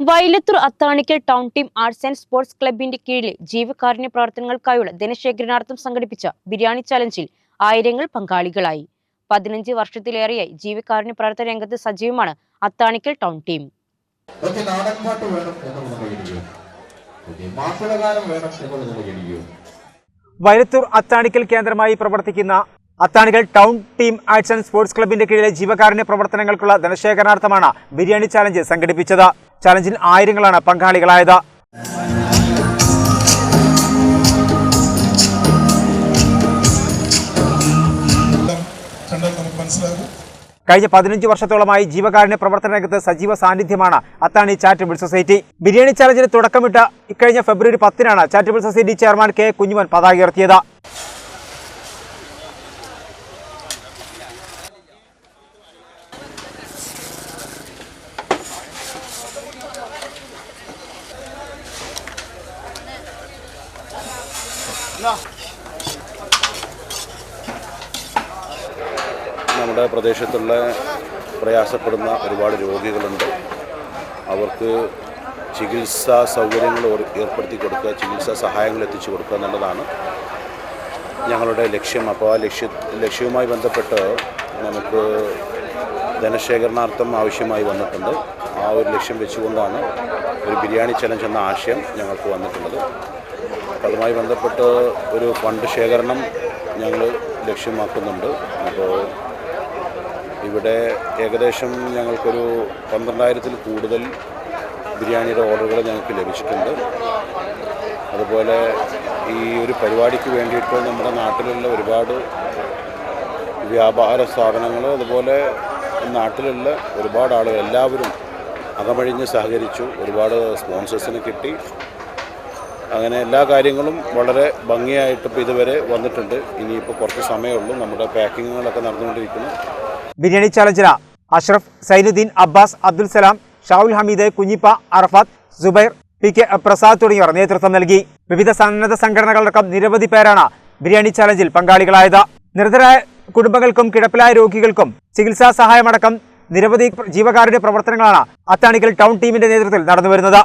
Vailathur Athanikkal town team arts and sports ക്ലബിന്റെ കീഴിൽ ജീവകാരുണ്യ പ്രവർത്തനങ്ങൾക്കായുള്ള ധനശേഖരണാർത്ഥം സംഘടിപ്പിച്ച ബിരിയാണി ചലഞ്ചിൽ ആയിരങ്ങൾ പങ്കാളികളായി. പതിനഞ്ച് വർഷത്തിലേറെയായി ജീവകാരുണ്യ പ്രവർത്തന രംഗത്ത് സജീവമാണ് അത്താണിക്കൽ ടൗൺ ടീം. വൈലത്തൂർ അത്താണിക്കൽ കേന്ദ്രമായി പ്രവർത്തിക്കുന്ന Athanikkal town team arts and sports ക്ലബിന്റെ കീഴിലെ ജീവകാരുണ്യ പ്രവർത്തനങ്ങൾക്കുള്ള ധനശേഖരണാർത്ഥമാണ് ബിരിയാണി ചാലഞ്ച് സംഘടിപ്പിച്ചത്. ചാലഞ്ചിൽ ആയിരങ്ങളാണ് പങ്കാളികളായത്. കഴിഞ്ഞ പതിനഞ്ച് വർഷത്തോളമായി ജീവകാരുണ്യ പ്രവർത്തന രംഗത്ത് സജീവ സാന്നിധ്യമാണ് അത്താണി ചാരിറ്റബിൾ സൊസൈറ്റി. ബിരിയാണി ചാലഞ്ചിന് തുടക്കമിട്ട ഇക്കഴിഞ്ഞ ഫെബ്രുവരി പത്തിനാണ് charitable society chairman K Kunjuman പതാക ഉയർത്തിയത്. നമ്മുടെ പ്രദേശത്തുള്ള പ്രയാസപ്പെടുന്ന ഒരുപാട് രോഗികളുണ്ട്. അവർക്ക് ചികിത്സാ സൗകര്യങ്ങൾ ഏർപ്പെടുത്തി കൊടുക്കുക ചികിത്സാ സഹായങ്ങൾ എത്തിച്ചു കൊടുക്കുക എന്നുള്ളതാണ് ഞങ്ങളുടെ ലക്ഷ്യം. അപ്പോൾ ആ ലക്ഷ്യ ലക്ഷ്യവുമായി ബന്ധപ്പെട്ട് നമുക്ക് ധനശേഖരണാർത്ഥം ആവശ്യമായി വന്നിട്ടുണ്ട്. ആ ഒരു ലക്ഷ്യം വെച്ചുകൊണ്ടാണ് ഒരു ബിരിയാണി ചലഞ്ച് എന്ന ആശയം ഞങ്ങൾക്ക് വന്നിട്ടുള്ളത്. അപ്പോൾ അതുമായി ബന്ധപ്പെട്ട് ഒരു ഫണ്ട് ശേഖരണം ഞങ്ങൾ ലക്ഷ്യമാക്കുന്നുണ്ട്. അപ്പോൾ ഇവിടെ ഏകദേശം ഞങ്ങൾക്കൊരു പന്ത്രണ്ടായിരത്തിൽ കൂടുതൽ ബിരിയാണിയുടെ ഓർഡറുകൾ ഞങ്ങൾക്ക് ലഭിച്ചിട്ടുണ്ട്. അതുപോലെ ഈ ഒരു പരിപാടിക്ക് വേണ്ടിയിട്ട് നമ്മുടെ നാട്ടിലുള്ള ഒരുപാട് വ്യാപാര സ്ഥാപനങ്ങൾ അതുപോലെ നാട്ടിലുള്ള ഒരുപാട് ആളുകൾ എല്ലാവരും അകമഴിഞ്ഞ് സഹകരിച്ചു ഒരുപാട് സ്പോൺസേഴ്സിന് കിട്ടി. അങ്ങനെ എല്ലാ കാര്യങ്ങളും വളരെ ഭംഗിയായിട്ട് ഇപ്പോൾ ഇതുവരെ വന്നിട്ടുണ്ട്. ഇനിയിപ്പോൾ കുറച്ച് സമയമുള്ളൂ. നമ്മുടെ പാക്കിങ്ങുകളൊക്കെ നടന്നുകൊണ്ടിരിക്കുന്നു. ബിരിയാണി ചലഞ്ചന അഷ്റഫ് സൈനുദ്ദീൻ അബ്ബാസ് അബ്ദുൽ സലാം ഷാവുൽ ഹമീദ് കുഞ്ഞിപ്പ അറഫാത്ത് സുബൈർ പി കെ പ്രസാദ് തുടങ്ങിയവർ നേതൃത്വം നൽകി. വിവിധ സന്നദ്ധ സംഘടനകളടക്കം നിരവധി പേരാണ് ബിരിയാണി ചാലഞ്ചിൽ പങ്കാളികളായത്. നിർദ്ധരായ കുടുംബങ്ങൾക്കും കിടപ്പിലായ രോഗികൾക്കും ചികിത്സാ സഹായമടക്കം നിരവധി ജീവകാരുടെ പ്രവർത്തനങ്ങളാണ് അത്താണിക്കൽ ടൗൺ ടീമിന്റെ നേതൃത്വത്തിൽ നടന്നുവരുന്നത്.